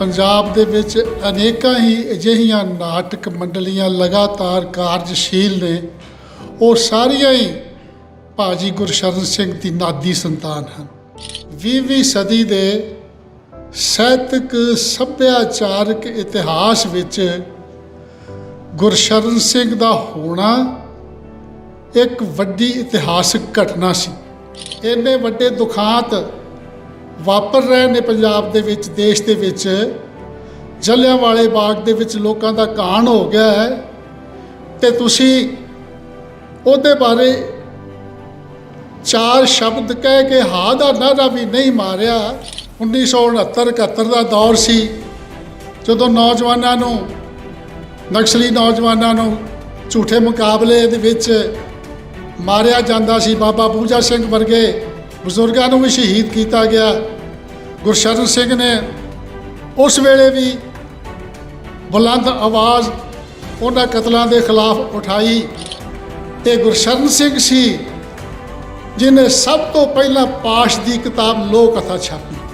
ਪੰਜਾਬ ਦੇ ਵਿੱਚ ਅਨੇਕਾਂ ਹੀ ਅਜਿਹੀਆਂ ਨਾਟਕ ਮੰਡਲੀਆਂ ਲਗਾਤਾਰ ਕਾਰਜਸ਼ੀਲ ਨੇ। ਉਹ ਸਾਰੀਆਂ ਹੀ ਭਾਜੀ ਗੁਰਸ਼ਰਨ ਸਿੰਘ ਦੀ ਨਾਦੀ ਸੰਤਾਨ ਹਨ। 20ਵੀਂ ਸਦੀ ਦੇ ਸਾਹਿਤਕ ਸੱਭਿਆਚਾਰਕ ਇਤਿਹਾਸ ਵਿੱਚ ਗੁਰਸ਼ਰਨ ਸਿੰਘ ਦਾ ਹੋਣਾ ਇੱਕ ਵੱਡੀ ਇਤਿਹਾਸਕ ਘਟਨਾ ਸੀ। ਇੰਨੇ ਵੱਡੇ ਦੁਖਾਂਤ ਵਾਪਰ ਰਹੇ ਨੇ ਪੰਜਾਬ ਦੇ ਵਿੱਚ, ਦੇਸ਼ ਦੇ ਵਿੱਚ। ਜਲਿਆਂਵਾਲੇ ਬਾਗ ਦੇ ਵਿੱਚ ਲੋਕਾਂ ਦਾ ਕਾਣ ਹੋ ਗਿਆ ਹੈ। ਤੇ ਤੁਸੀਂ ਉਹਦੇ ਬਾਰੇ ਚਾਰ ਸ਼ਬਦ ਕਹਿ ਕੇ ਹਾਂ ਦਾ ਨਾਰਾ ਵੀ ਨਹੀਂ ਮਾਰਿਆ। 1969 71 ਦਾ ਦੌਰ ਸੀ, ਜਦੋਂ ਨੌਜਵਾਨਾਂ ਨੂੰ, ਨਕਸਲੀ ਨੌਜਵਾਨਾਂ ਨੂੰ ਝੂਠੇ ਮੁਕਾਬਲੇ ਦੇ ਵਿੱਚ ਮਾਰਿਆ ਜਾਂਦਾ ਸੀ। ਬਾਬਾ ਬੂਜਾ ਸਿੰਘ ਵਰਗੇ ਬਜ਼ੁਰਗਾਂ ਨੂੰ ਵੀ ਸ਼ਹੀਦ ਕੀਤਾ ਗਿਆ। ਗੁਰਸ਼ਰਨ ਸਿੰਘ ਨੇ ਉਸ ਵੇਲੇ ਵੀ ਬੁਲੰਦ ਆਵਾਜ਼ ਉਹਨਾਂ ਕਤਲਾਂ ਦੇ ਖਿਲਾਫ ਉਠਾਈ ਤੇ ਗੁਰਸ਼ਰਨ ਸਿੰਘ ਸੀ ਜਿਨੇ ਸਭ ਤੋਂ ਪਹਿਲਾਂ ਪਾਸ਼ ਦੀ ਕਿਤਾਬ ਲੋਕ ਕਥਾ ਛਾਪੀ।